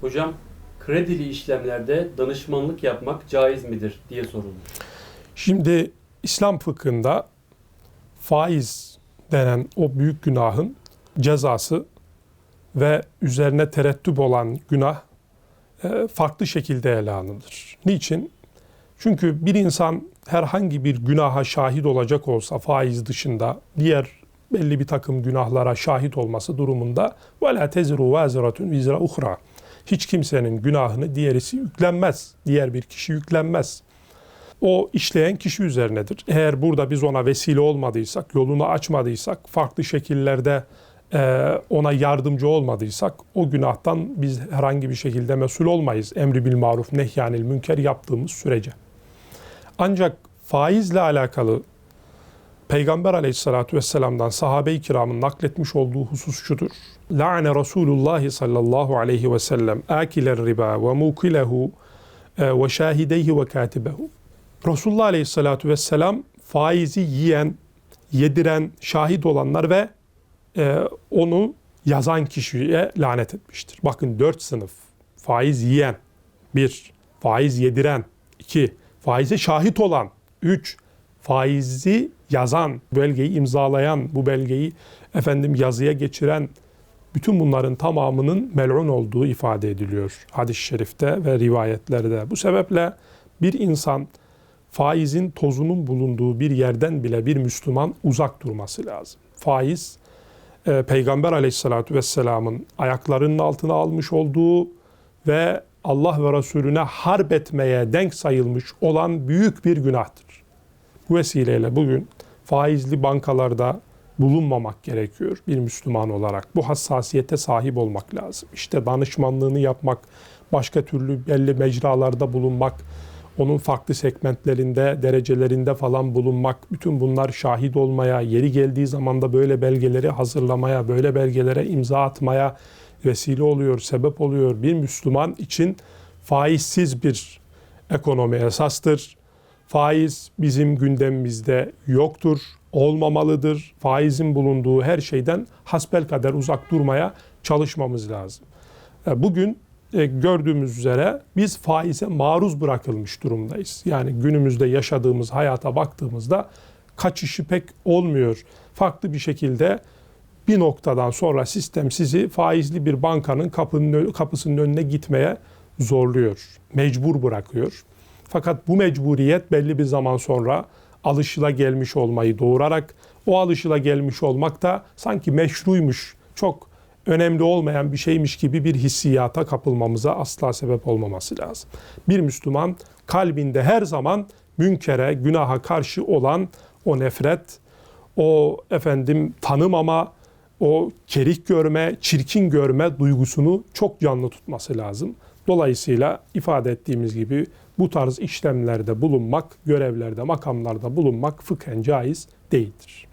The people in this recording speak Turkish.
Hocam kredili işlemlerde danışmanlık yapmak caiz midir diye soruldu. Şimdi İslam fıkhında faiz denen o büyük günahın cezası ve üzerine terettüp olan günah e, farklı şekilde ele alınır. Niçin? Çünkü bir insan herhangi bir günaha şahit olacak olsa faiz dışında diğer belli bir takım günahlara şahit olması durumunda وَلَا تَزِرُوا وَازِرَةٌ vizra uhra hiç kimsenin günahını diğerisi yüklenmez. Diğer bir kişi yüklenmez o işleyen kişi üzerinedir. Eğer burada biz ona vesile olmadıysak, yolunu açmadıysak, farklı şekillerde e, ona yardımcı olmadıysak o günahtan biz herhangi bir şekilde mesul olmayız. Emri bil maruf nehyanil münker yaptığımız sürece. Ancak faizle alakalı Peygamber aleyhissalatü vesselam'dan sahabe-i kiramın nakletmiş olduğu husus şudur. La'ne Resulullah sallallahu aleyhi ve sellem akiler riba ve mukilehu e, ve şahideyhi ve katibehu. Resulullah Aleyhisselatü Vesselam faizi yiyen, yediren, şahit olanlar ve e, onu yazan kişiye lanet etmiştir. Bakın dört sınıf faiz yiyen, bir, faiz yediren, iki, faize şahit olan, üç, faizi yazan, belgeyi imzalayan, bu belgeyi efendim yazıya geçiren, bütün bunların tamamının mel'un olduğu ifade ediliyor hadis-i şerifte ve rivayetlerde. Bu sebeple bir insan faizin tozunun bulunduğu bir yerden bile bir Müslüman uzak durması lazım. Faiz e, Peygamber aleyhissalatü vesselamın ayaklarının altına almış olduğu ve Allah ve Resulüne harp etmeye denk sayılmış olan büyük bir günahtır. Bu vesileyle bugün faizli bankalarda bulunmamak gerekiyor bir Müslüman olarak. Bu hassasiyete sahip olmak lazım. İşte danışmanlığını yapmak, başka türlü belli mecralarda bulunmak, onun farklı segmentlerinde, derecelerinde falan bulunmak, bütün bunlar şahit olmaya, yeri geldiği zaman da böyle belgeleri hazırlamaya, böyle belgelere imza atmaya vesile oluyor, sebep oluyor. Bir Müslüman için faizsiz bir ekonomi esastır. Faiz bizim gündemimizde yoktur, olmamalıdır. Faizin bulunduğu her şeyden hasbel kadar uzak durmaya çalışmamız lazım. Bugün e, gördüğümüz üzere biz faize maruz bırakılmış durumdayız. Yani günümüzde yaşadığımız hayata baktığımızda kaçışı pek olmuyor. Farklı bir şekilde bir noktadan sonra sistem sizi faizli bir bankanın kapının, kapısının önüne gitmeye zorluyor. Mecbur bırakıyor. Fakat bu mecburiyet belli bir zaman sonra alışıla gelmiş olmayı doğurarak o alışıla gelmiş olmak da sanki meşruymuş, çok önemli olmayan bir şeymiş gibi bir hissiyata kapılmamıza asla sebep olmaması lazım. Bir Müslüman kalbinde her zaman münkere, günaha karşı olan o nefret, o efendim tanımama, o kerik görme, çirkin görme duygusunu çok canlı tutması lazım. Dolayısıyla ifade ettiğimiz gibi bu tarz işlemlerde bulunmak, görevlerde, makamlarda bulunmak fıkhen caiz değildir.